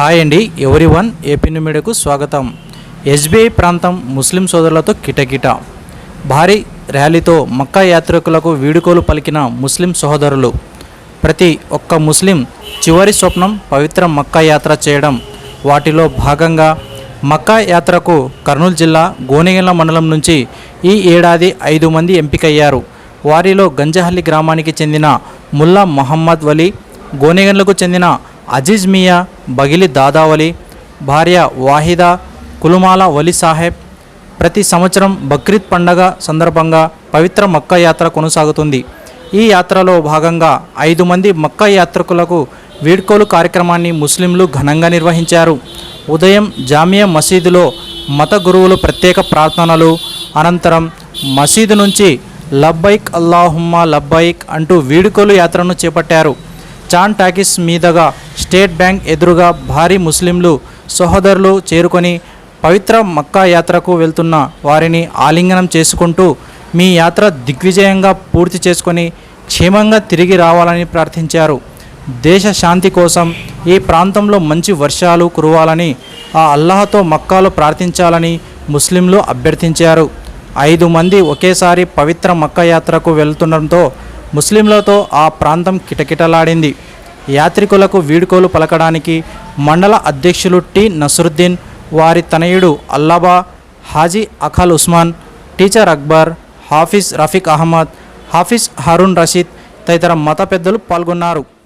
Hi అండి ఎవరి one AP మీడియాకు స్వాగతం. ఎస్బీఐ ప్రాంతం ముస్లిం సోదరులతో కిటకిట. భారీ ర్యాలీతో మక్కా యాత్రికులకు వీడుకోలు పలికిన ముస్లిం సహోదరులు ప్రతి ఒక్క ముస్లిం చివరి స్వప్నం పవిత్ర మక్కా యాత్ర చేయడం. వాటిలో భాగంగా మక్కా యాత్రకు కర్నూలు జిల్లా గోనెగండ్ల మండలం నుంచి ఈ ఏడాది ఐదు మంది ఎంపికయ్యారు. వారిలో గంజహల్లి గ్రామానికి చెందిన ముల్లా మొహమ్మద్ వలీ గోనెగండ్లకు చెందిన అజీజ్ మియా బగిలి దాదావలి భార్య వాహిదా కులుమాల వలి సాహెబ్ ప్రతి సంవత్సరం బక్రీద్ పండగ సందర్భంగా పవిత్ర మక్కా యాత్ర కొనసాగుతుంది. ఈ యాత్రలో భాగంగా ఐదు మంది మక్కా యాత్రికులకు వీడ్కోలు కార్యక్రమాన్ని ముస్లింలు ఘనంగా నిర్వహించారు. ఉదయం జామియా మసీదులో మత గురువులు ప్రత్యేక ప్రార్థనలు అనంతరం మసీదు నుంచి లబ్బైక్ అల్లాహుమ్మా లబ్బైక్ అంటూ వీడుకోలు యాత్రను చేపట్టారు. చాన్ టాకీస్ మీదుగా స్టేట్ బ్యాంక్ ఎదురుగా భారీ ముస్లింలు సహోదరులు చేరుకొని పవిత్ర మక్కా యాత్రకు వెళ్తున్న వారిని ఆలింగనం చేసుకుంటూ మీ యాత్ర దిగ్విజయంగా పూర్తి చేసుకొని క్షేమంగా తిరిగి రావాలని ప్రార్థించారు. దేశ శాంతి కోసం ఈ ప్రాంతంలో మంచి వర్షాలు కురవాలని ఆ అల్లాహతో మక్కాలో ప్రార్థించాలని ముస్లింలు అభ్యర్థించారు. ఐదు మంది ఒకేసారి పవిత్ర మక్క యాత్రకు వెళ్తుండటంతో ముస్లింలతో ఆ ప్రాంతం కిటకిటలాడింది. యాత్రికులకు వీడుకోలు పలకడానికి మండల అధ్యక్షులు టి. నసరుద్దీన్ వారి తనయుడు అల్లాబా హాజీ అఖల్ ఉస్మాన్ టీచర్ అక్బర్ హాఫీజ్ రఫీక్ అహ్మద్ హాఫీజ్ హరుణ్ రషీద్ తదితర మత పెద్దలు పాల్గొన్నారు.